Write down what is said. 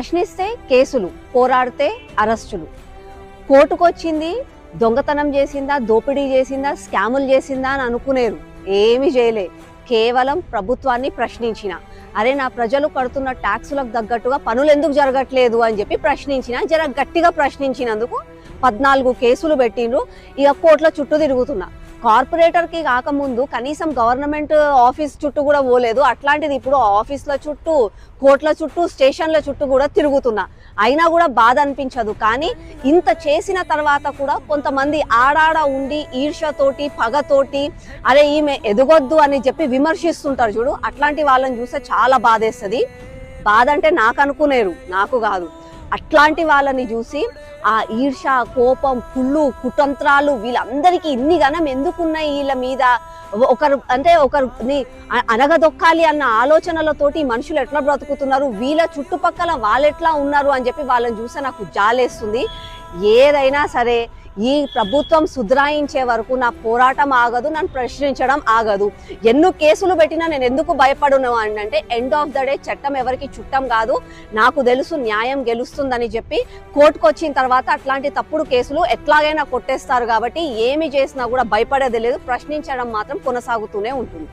ప్రశ్నిస్తే కేసులు పోరాడితే అరెస్టులు. కోర్టుకొచ్చింది దొంగతనం చేసిందా దోపిడీ చేసిందా స్కాములు చేసిందా అని అనుకునేరు. ఏమి చేయలే. కేవలం ప్రభుత్వాన్ని ప్రశ్నించిన. అరే నా ప్రజలు కడుతున్న ట్యాక్సులకు తగ్గట్టుగా పనులు ఎందుకు జరగట్లేదు అని చెప్పి ప్రశ్నించిన. జర గట్టిగా ప్రశ్నించినందుకు పద్నాలుగు కేసులు పెట్టిండ్రు. ఇక కోట్ల చుట్టూ తిరుగుతున్నా. కార్పొరేటర్కి కాకముందు కనీసం గవర్నమెంట్ ఆఫీస్ చుట్టూ కూడా పోలేదు. అట్లాంటిది ఇప్పుడు ఆఫీస్ల చుట్టూ కోట్ల చుట్టూ స్టేషన్ల చుట్టూ కూడా తిరుగుతున్నా. అయినా కూడా బాధ అనిపించదు. కానీ ఇంత చేసిన తర్వాత కూడా కొంతమంది ఆడాడ ఉండి ఈర్ష్యతోటి పగతోటి అరే ఈమె ఎదగొద్దు అని చెప్పి విమర్శిస్తుంటారు చూడు. అట్లాంటి వాళ్ళని చూస్తే చాలా బాధేస్తుంది. బాధ అంటే నాకు అనుకునేరు. నాకు కాదు. అట్లాంటి వాళ్ళని చూసి ఆ ఈర్ష కోపం కుళ్ళు కుతంత్రాలు వీళ్ళందరికీ ఇన్ని గనం ఎందుకున్నాయి వీళ్ళ మీద? ఒకరు అంటే ఒకరిని అనగదొక్కాలి అన్న ఆలోచనలతోటి మనుషులు ఎట్లా బ్రతుకుతున్నారు? వీళ్ళ చుట్టుపక్కల వాళ్ళు ఎట్లా ఉన్నారు అని చెప్పి వాళ్ళని చూస్తే నాకు జాలేస్తుంది. ఏదైనా సరే ఈ ప్రభుత్వం సుధరాయించే వరకు నా పోరాటం ఆగదు నన్ను ప్రశ్నించడం ఆగదు. ఎన్నో కేసులు పెట్టినా నేను ఎందుకు భయపడును అని అంటే ఎండ్ ఆఫ్ ద డే చట్టం ఎవరికి చుట్టం కాదు నాకు తెలుసు న్యాయం గెలుస్తుందని చెప్పి కోర్టుకు వచ్చిన తర్వాత అట్లాంటి తప్పుడు కేసులు ఎట్లాగైనా కొట్టేస్తారు కాబట్టి ఏమి చేసినా కూడా భయపడేది లేదు ప్రశ్నించడం మాత్రం కొనసాగుతూనే ఉంటుంది.